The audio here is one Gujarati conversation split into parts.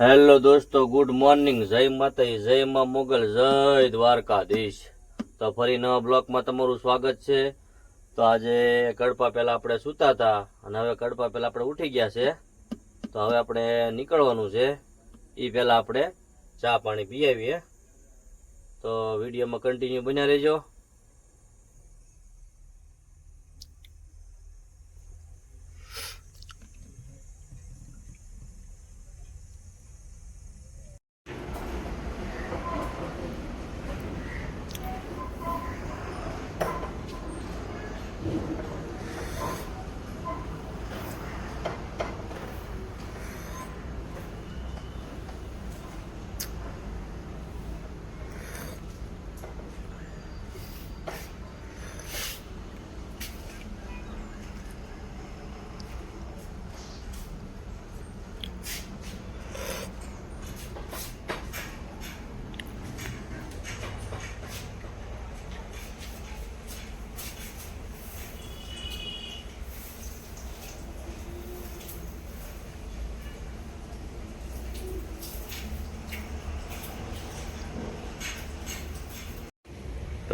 હેલો દોસ્તો, ગુડ મોર્નિંગ. જય માતા જય માં મોગલ, જય દ્વારકાધીશ. તો ફરી નવા બ્લોકમાં તમારું સ્વાગત છે. તો આજે કડપા પહેલા આપણે સૂતા હતા અને હવે કડપા પહેલા આપણે ઉઠી ગયા છે. તો હવે આપણે નીકળવાનું છે. એ પહેલા આપણે ચા પાણી પી તો વિડીયોમાં કન્ટિન્યુ બન્યા રહેજો.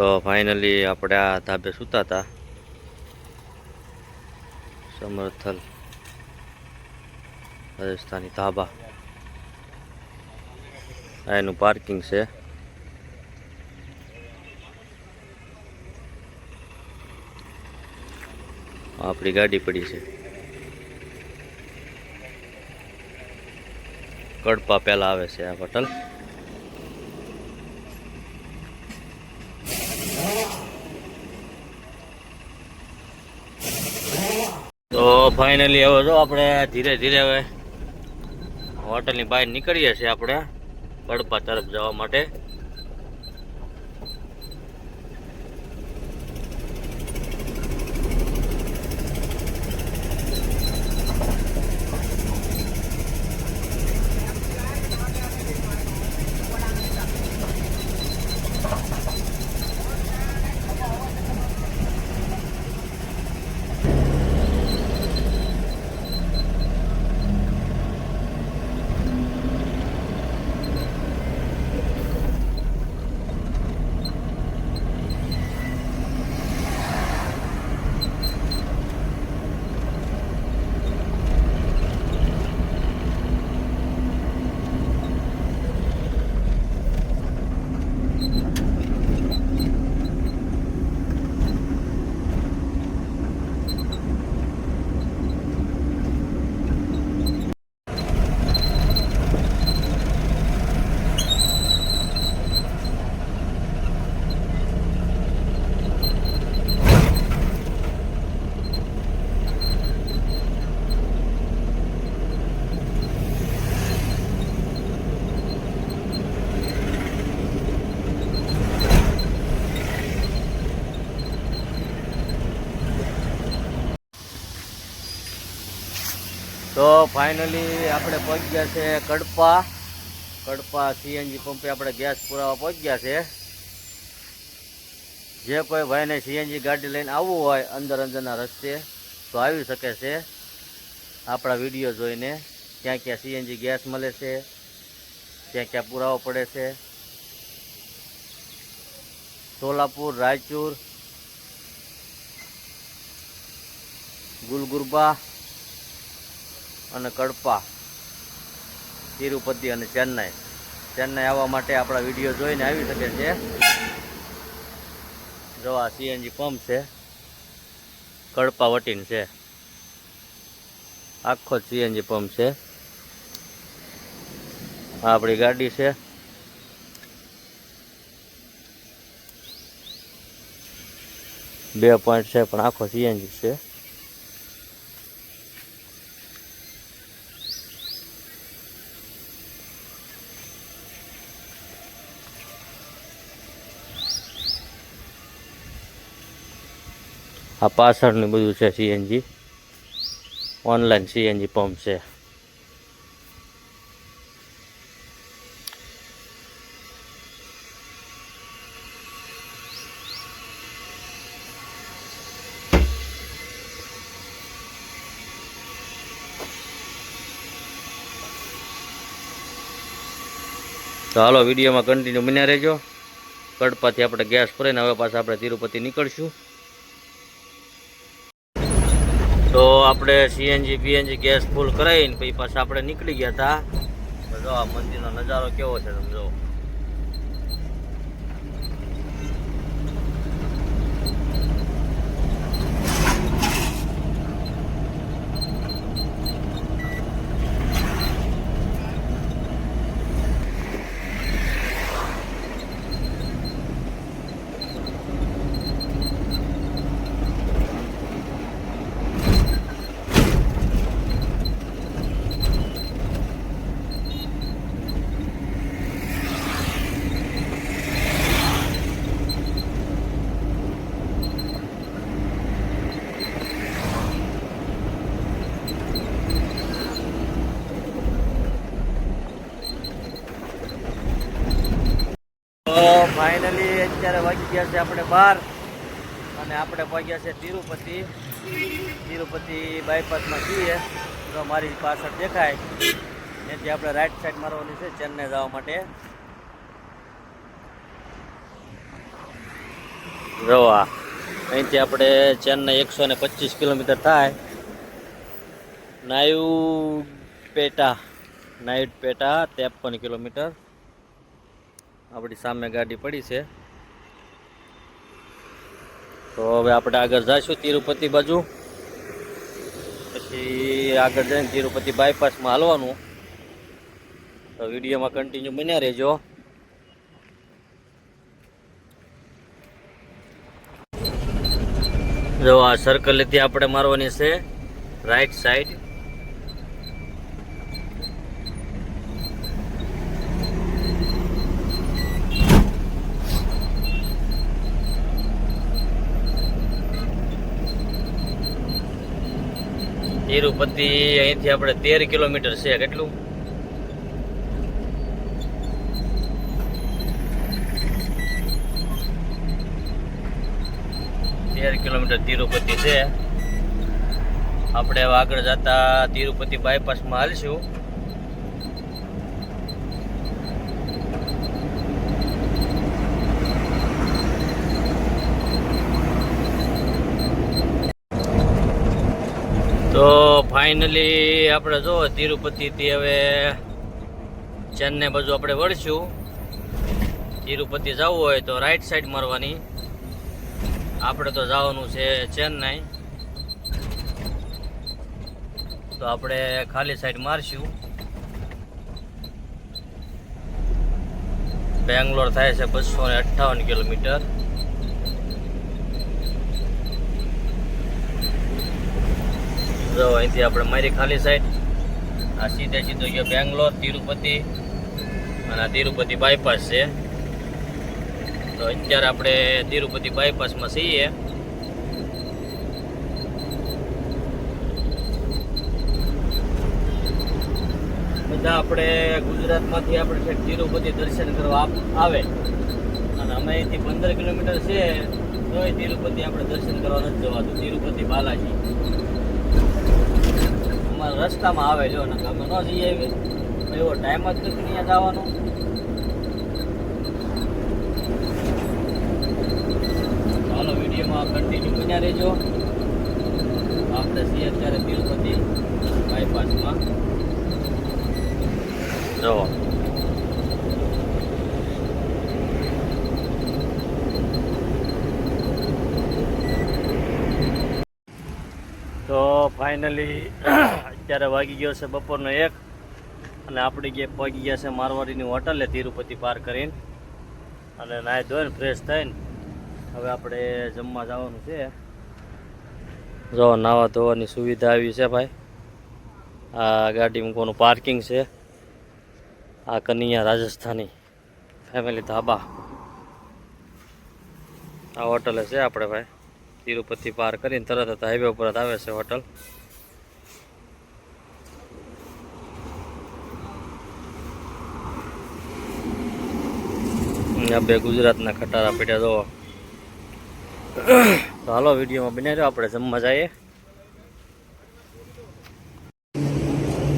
તો ફાઇનલી આપણે આ ધાબે સૂતા હતા સમર્થલ. રાજસ્થાની ધાબા. આ એનું પાર્કિંગ છે. આપણી ગાડી પડી છે. કડપા પહેલાં આવે છે આ હોટલ તો ફાઇનલી હવે જો આપણે ધીરે ધીરે હવે હોટલની બહાર નીકળીએ છીએ આપણે બડપા તરફ જવા માટે. તો ફાઇનલી આપણે પહોંચી ગયા છે કડપા. કડપા સીએનજી પંપે આપણે ગેસ પુરાવા પહોંચી ગયા છે. જે કોઈ ભાઈને સીએનજી ગાડી લઈને આવવું હોય અંદર અંદરના રસ્તે, તો આવી શકે છે. આપણા વીડિયો જોઈને ક્યાં ક્યાં સીએનજી ગેસ મળે છે, ક્યાં ક્યાં પુરાવો પડે છે. સોલાપુર, રાયચુર, ગુલગુરબા અને કડપા તિરુપતિ અને ચેન્નાઈ. ચેન્નાઈ આવવા માટે આપણા વીડિયો જોઈને આવી શકે છે. જો આ સીએનજી પંપ છે, કડપા વટીન છે. આખો સીએનજી પંપ છે. આપણી ગાડી છે. બે પોઈન્ટ છે, પણ આખો સીએનજી છે. આ પાછળનું બધું છે સીએનજી. ઓનલાઈન સીએનજી પંપ છે. તો હાલો, વિડીયોમાં કન્ટિન્યુ બન્યા રહેજો. કડપાથી આપણે ગેસ ભરીને હવે પાછા આપણે તિરુપતિ નીકળશું. તો આપણે સીએનજી પીએનજી ગેસ ફૂલ કરાવીને પછી પાછા આપણે નીકળી ગયા હતા જો આ મંદિરનો નજારો કેવો છે તમે જો ફાઇનલી અત્યારે વાગી ગયા છે આપણે બાર અને આપણે પહોંચ્યા છે તિરુપતિ. તિરુપતિ બાયપાસમાં છીએ. તો મારી પાછળ દેખાય ત્યાંથી આપણે રાઈટ સાઈડ મારવાની છે, ચેન્નઈ જવા માટે. રવા અહીંથી આપણે ચેન્નઈ એકસો ને પચીસ કિલોમીટર થાય. નાયુ પેટા નાયુટ પેટા ત્રેપન કિલોમીટર. આપણી સામે ગાડી પડી છે. તો હવે આપણે આગળ જઈશું તિરુપતિ બાજુ. પછી આગળ જઈને તિરુપતિ બાયપાસમાં હાલવાનું. તો વિડીયોમાં કન્ટિન્યુ બન્યા રહેજો. જો આ સર્કલ ત્યાં આપણે મારવાની છે. રાઈટ સાઈડ તિરુપતિ અહીંથી આપણે તેર કિલોમીટર છે. કેટલું? તેર કિલોમીટર તિરુપતિ છે. આપણે આગળ જતા તિરુપતિ બાયપાસમાં હાલશું તો ફાઇનલી આપણે જો, તિરુપતિથી હવે ચેન્નઈ બાજુ આપણે વળશું. તિરુપતિ જવું હોય તો રાઈટ સાઈડ મારવાની. આપણે તો જવાનું છે ચેન્નઈ. તો આપણે ખાલી સાઈડ મારશું. બેંગ્લોર થાય છે બસો ને અઠ્ઠાવન કિલોમીટર. જો અહીંથી આપણે મારી ખાલી સાઈડ આ સીધે સીધો ગયો બેંગ્લોર, તિરુપતિ અને આ તિરુપતિ બાયપાસ છે. તો અત્યારે આપણે તિરુપતિ બાયપાસમાં છીએ. બધા આપણે ગુજરાતમાંથી આપણે છેક તિરુપતિ દર્શન કરવા આવે. અને અમે અહીંથી પંદર કિલોમીટર છે, તોય તિરુપતિ આપણે દર્શન કરવા નથી જવાતું. તિરુપતિ બાલાજી. રસ્તામાં આવે જો ને અમે ન એવી એવો ટાઈમ જ નથી અહીંયા જવાનો. ચાલો, વિડીયોમાં કન્ટિન્યુ બન્યા રહેજો. આપણે છીએ અત્યારે તિરુપતિ બાયપાસમાં જો. તો ફાઇનલી અત્યારે વાગી ગયો છે બપોરનો એક અને આપણી જે પહોંચી ગયા છે મારવાડીની હોટલે તિરુપતિ પાર કરીને. અને નાહી ધોઈને ફ્રેશ થઈને હવે આપણે જમવા જવાનું છે. જો નાવા ધોવાની સુવિધા આવી છે ભાઈ. આ ગાડી મૂકવાનું પાર્કિંગ છે. આ કનૈયા રાજસ્થાની ફેમિલી ધાબા. આ હોટલે છે આપણે ભાઈ. તિરુપતિ પાર કરીને તરત જ હાઈવે ઉપર આવે છે હોટલ. આ બે ગુજરાતના ખટારા પીડ્યા જો તો હાલો, વિડીયોમાં બન્યા રહ્યો આપણે જમવા જઈએ.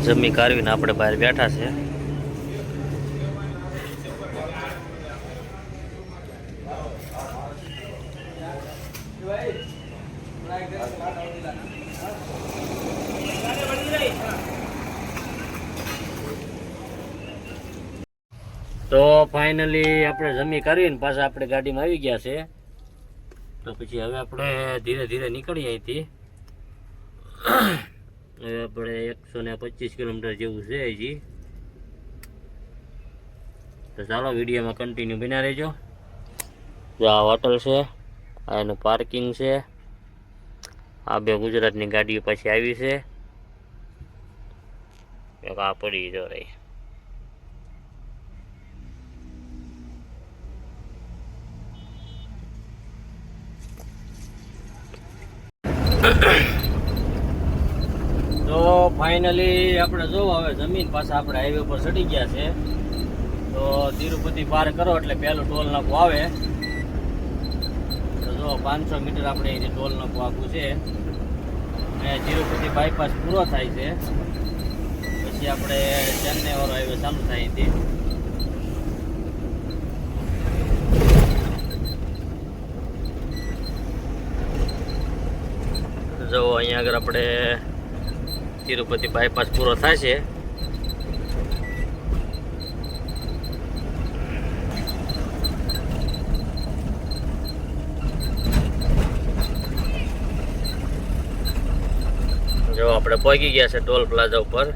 જમી કાઢવીને આપણે બહાર બેઠા છે. તો ફાઇનલી આપણે જમી કરીને પાછા આપણે ગાડીમાં આવી ગયા છે. તો પછી હવે આપણે ધીરે ધીરે નીકળીએ અહીંથી. હવે આપણે એકસો ને પચીસ કિલોમીટર જેવું છે હજી તો ચાલો વિડીયોમાં કન્ટિન્યુ બના રહેજો. જો આ હોટલ છે, આ એનું પાર્કિંગ છે. આ બે ગુજરાતની ગાડીઓ પાછી આવી છે. આ પડી જો રહી. તો ફાઇનલી આપણે જો હવે જમીન પાછા આપણે હાઈવે પર ચડી ગયા છે. તો તિરુપતિ પાર કરો એટલે પહેલું ટોલ નાકું આવે. તો જો પાંચસો મીટર આપણે અહીંથી ટોલ નાકું આખું છે. અને તિરુપતિ બાયપાસ પૂરો થાય છે. પછી આપણે ચેન્નઈ વાળો હાઈવે ચાલુ થાય અહીંથી. જો અહીંયા આગળ આપણે તિરુપતિ બાયપાસ પૂરો થાય છે. જો આપણે પહોંચી ગયા છે ટોલ પ્લાઝા ઉપર.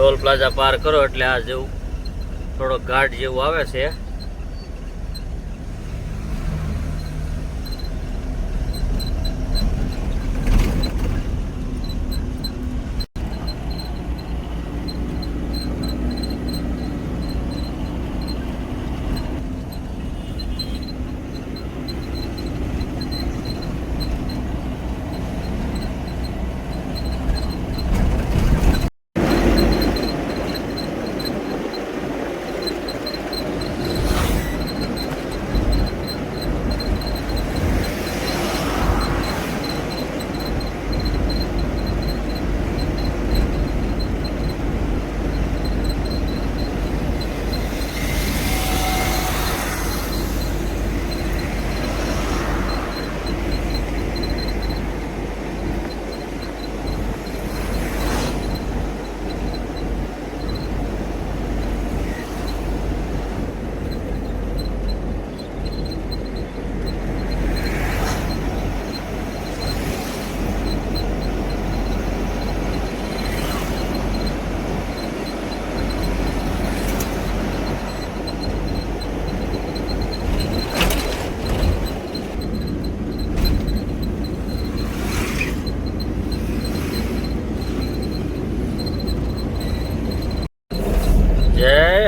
ટોલ પ્લાઝા પાર કરો એટલે આ જેવું થોડો ઘાટ જેવું આવે છે.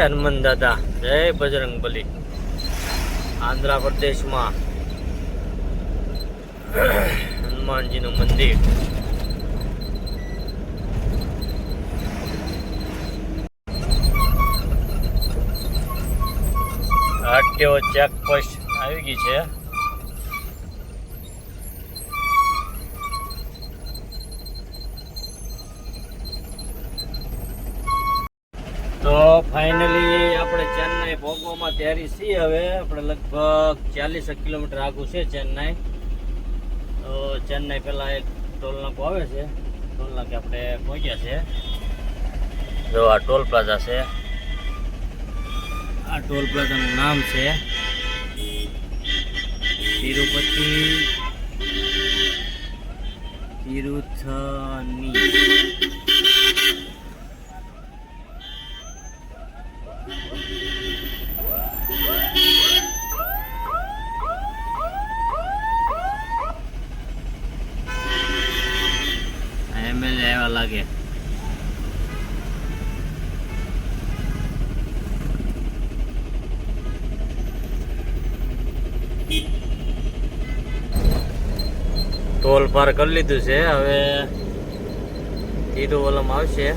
જય હનુમાન દાદા. જય બજરંગ બલી. આંધ્રપ્રદેશમાં હનુમાનજીનું મંદિર. આટ્યો ચેકપોસ્ટ આવી ગઈ છે. તો ફાઇનલી ચેન્નાઈ તૈયારી છીએ હવે. આપણે લગભગ ચાલીસ કિલોમીટર આગું છે ચેન્નાઈ. તો ચેન્નાઈ પહેલાં એક ટોલ નાકો આવે છે. ટોલ નાકે આપણે પહોંચ્યા છે. જો આ ટોલ પ્લાઝા છે. આ ટોલ પ્લાઝાનું નામ છે તિરુપતિ તિરુથની એમએલએ આવ્યા લાગે ટોલ પાર કરી લીધું છે. હવે તિરુવલમ આવશે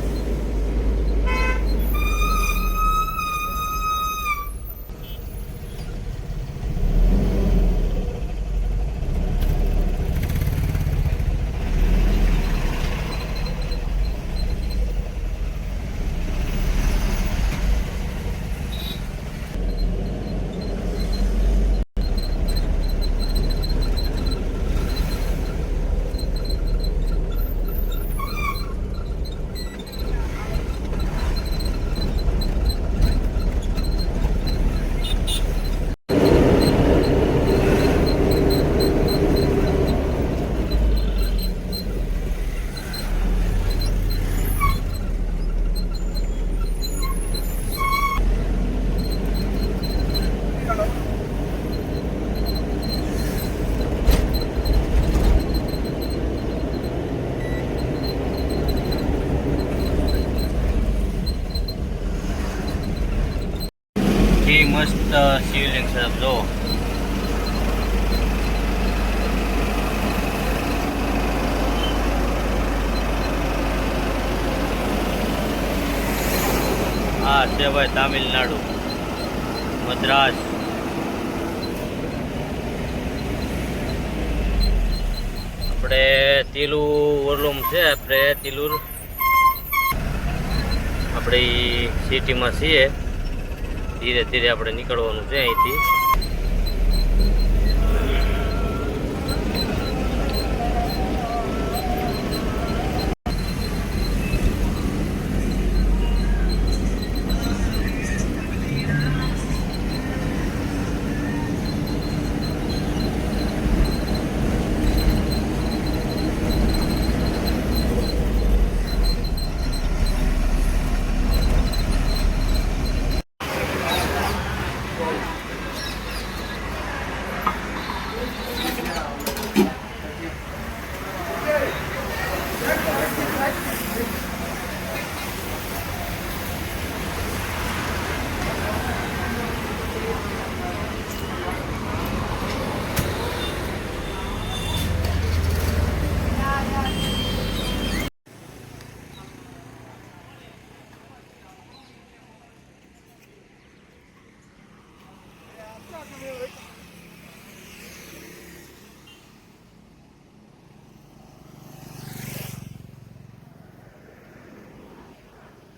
કેટલી મસ્ત શિવલિંગ છે જો આ છે ભાઈ તામિલનાડુ, મદ્રાસ. આપણે તિલુર ઓરલુમ છે, આપણે તિલુર આપણે સિટીમાં છીએ. ધીરે ધીરે આપણે નીકળવાનું છે અહીંથી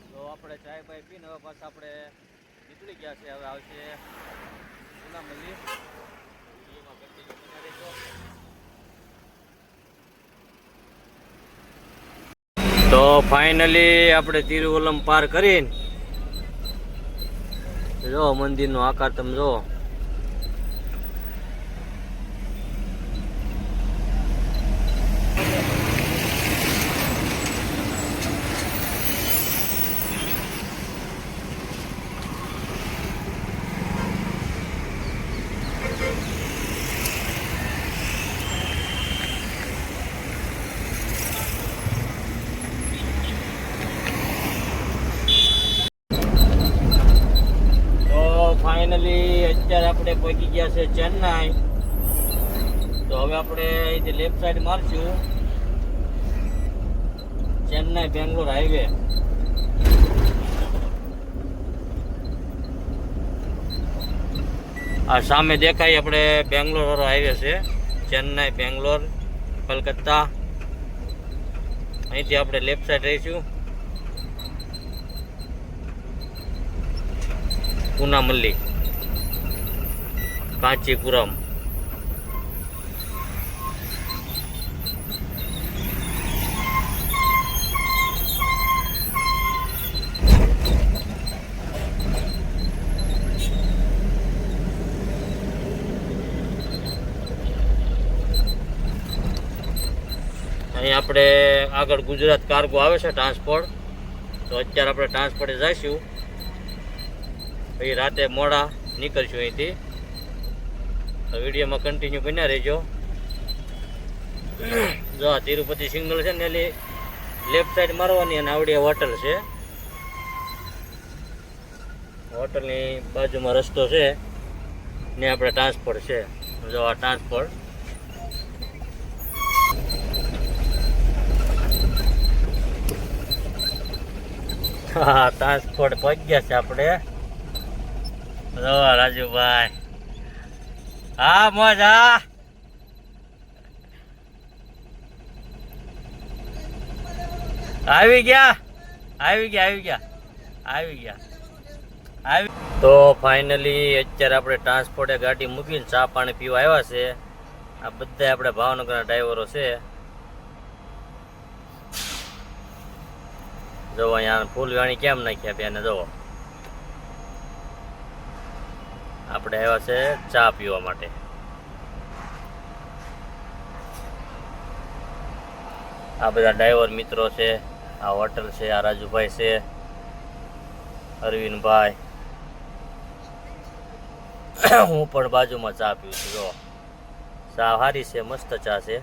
તો આપણે ચાય પાય પીને હવે પાછા આપણે નીકળી ગયા છે હવે આવશે રહેજો. તો ફાઇનલી આપણે તિરુવલમ પાર કરીને જો મંદિરનો આકાર તમે જો તો ફાઇનલી અત્યારે આપણે પહોંચી ગયા છે ચેન્નાઈ તો હવે આપણે અહીંથી લેફ્ટ મારશું. ચેન્નાઈ, બેંગ્લોર હાઈવે. આ સામે દેખાય આપણે બેંગ્લોર વાળો હાઈવે છે. ચેન્નાઈ, બેંગ્લોર, કલકત્તા. અહીંથી આપણે લેફ્ટ સાઈડ રહીશું. પૂનામલ્લી, કાંચીપુરમ. આપણે આગળ ગુજરાત કાર્ગો આવે છે ટ્રાન્સપોર્ટ તો અત્યારે આપણે ટ્રાન્સપોર્ટે જઈશું. પછી રાતે મોડા નીકળશું અહીંથી. તો વિડીયોમાં કન્ટિન્યુ બન્યા રહેજો. જો આ તિરુપતિ સિગ્નલ છે ને એની લેફ્ટ સાઈડ મારવાની અને આવડી હોટલ છે. હોટલની બાજુમાં રસ્તો છે ને આપણે ટ્રાન્સપોર્ટ છે. જો આ ટ્રાન્સપોર્ટ હા ટ્રાન્સપોર્ટ પહોંચી ગયા છે આપણે. રાજુભાઈ. હા, મોજ આવી ગયા આવી ગયા આવી ગયા આવી ગયા. આવી. તો ફાઇનલી અત્યારે આપણે ટ્રાન્સપોર્ટે ગાડી મૂકીને ચા પાણી પીવા આવ્યા છે. આ બધા આપણે ભાવનગરના ડ્રાઈવરો છે. જો અહીંયા ફૂલવાણી કેમ નાખ્યા બેને જુઓ આપણે આવ્યા છે ચા પીવા માટે. આ બધા ડ્રાઈવર મિત્રો છે, આ હોટલ છે, આ રાજુભાઈ છે, અરવિંદભાઈ. હું પણ બાજુમાં ચા પીવું છું, જો. ચા સારી છે, મસ્ત ચા છે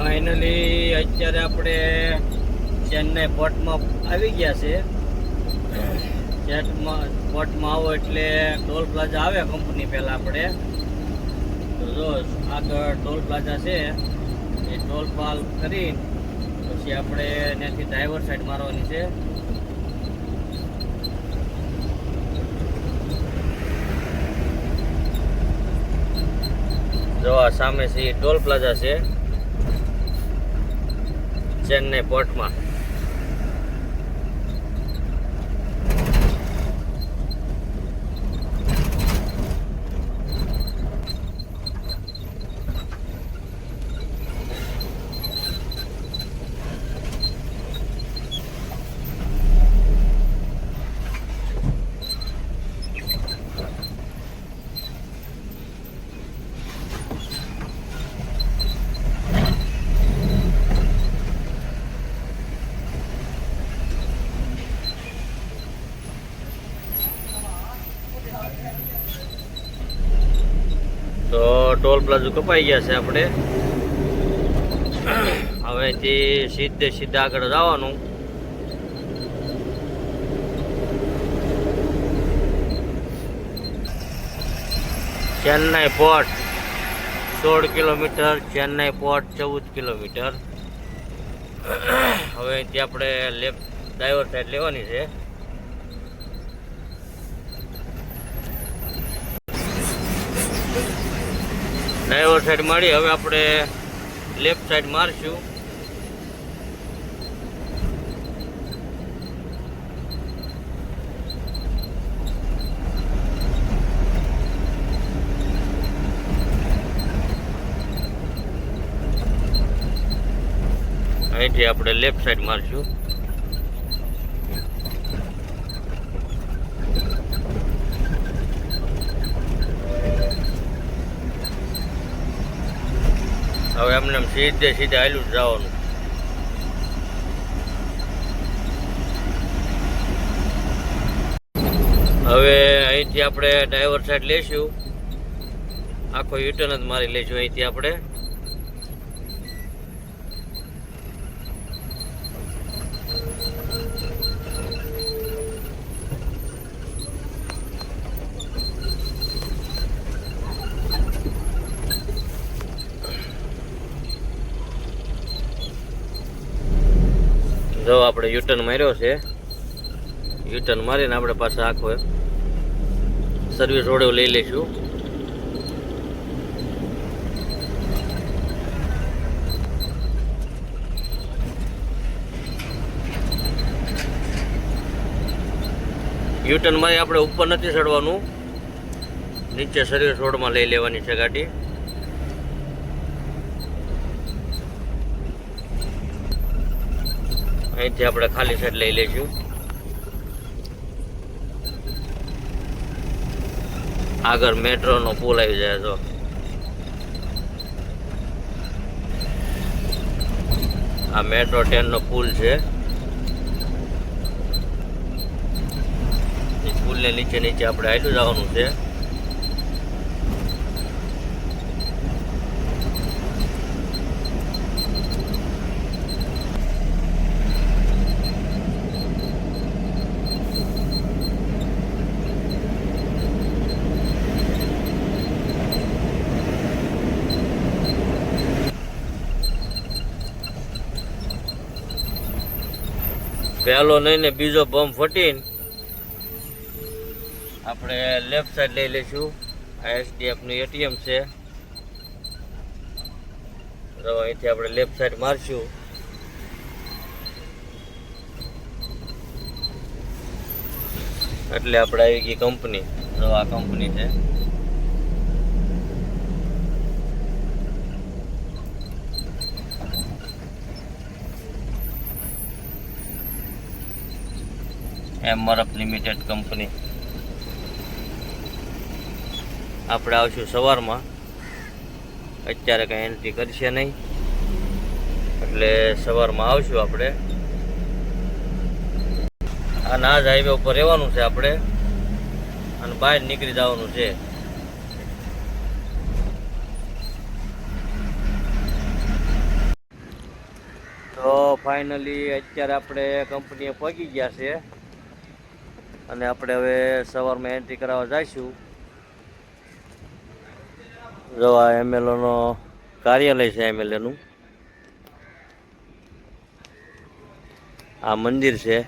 ફાઇનલી અત્યારે આપણે ચેન્નઈ પોર્ટમાં આવી ગયા છે. પોર્ટમાં આવો એટલે ટોલ પ્લાઝા આવે કંપની પહેલાં આપણે. તો જો, આગળ ટોલ પ્લાઝા છે. એ ટોલ પાલ કરી, પછી આપણે ત્યાંથી ડ્રાઈવર સાઈડ મારવાની છે. જો, આ સામે છે ટોલ પ્લાઝા છે. ચેન્નઈ પોર્ટમાં તો ટોલ પ્લાઝા કપાઈ ગયા છે આપણે. હવેથી સીધે સીધા આગળ જવાનું. ચેન્નાઈ પોર્ટ સોળ કિલોમીટર, ચેન્નાઈ પોર્ટ ચૌદ કિલોમીટર. હવે અહીંથી આપણે લેફ્ટ ડ્રાઈવર સાઈડ લેવાની છે. ડ્રાઈવર સાઈડ મારી હવે આપણે લેફ્ટ સાઈડ મારશું. અહીંથી આપણે લેફ્ટ સાઈડ મારશું. હવે એમને એમ સીધે સીધે હાલું જ જવાનું. હવે અહીંથી આપણે ડ્રાઈવર સાઈડ લેશું આખો યુટર્ન જ મારી લઈશું અહીંથી આપણે. જો આપણે યુટર્ન માર્યો છે યુટર્ન મારીને આપણે પાછા આખો સર્વિસ રોડે લઈ લઈશું. યુટર્ન મારી આપણે ઉપર નથી ચડવાનું, નીચે સર્વિસ રોડમાં લઈ લેવાની છે ગાડી. અહીંથી આપણે ખાલી સાઈડ લઈ લઈશું. આગળ મેટ્રોનો પુલ આવી જાય તો આ મેટ્રો ટ્રેનનો પુલ છે. પુલને નીચે નીચે આપણે આટલું જવાનું છે. પહેલો નહીં ને બીજો બમ ફટીને આપણે લેફ્ટ સાઈડ લઈ લઈશું. આ એસડીએફનું એટીએમ છે. તો અહીંથી આપણે લેફ્ટ સાઈડ મારશું. એટલે આપણે આવી ગઈ કંપની રવા કંપની છે. MRF limited company. આપણે આવશું સવારમાં. અત્યારે કંઈ એન્ટ્રી કરશે નહીં. એટલે સવારમાં આવશું આપણે. આ નાજ હાઈવે ઉપર રહેવાનું છે આપણે. અને બહાર નીકળી જવાનું છે. તો ફાઇનલી અત્યારે આપણે કંપનીએ પહોંચી ગયા છે અને આપણે હવે સવારમાં એન્ટ્રી કરાવવા જઈશું. જો આ એમએલઓનો કાર્યાલય છે એમએલએનું આ મંદિર છે.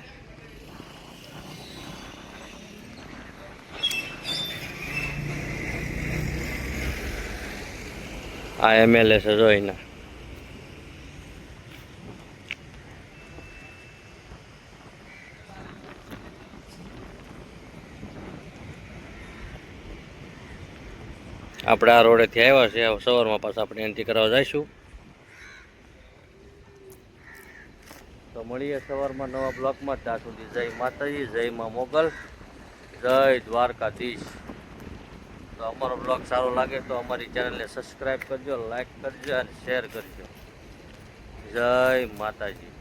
આ એમએલએ છે જો આપણે આ રોડેથી આવ્યા છે સવારમાં પાછા આપણે એનથી કરાવવા જઈશું. તો મળીએ સવારમાં નવા બ્લોકમાં. ત્યાં સુધી જય માતાજી, જય માં મોગલ, જય દ્વારકાધીશ. તો અમારો બ્લોગ સારો લાગે તો અમારી ચેનલને સબસ્ક્રાઈબ કરજો લાઈક કરજો અને શેર કરજો. જય માતાજી.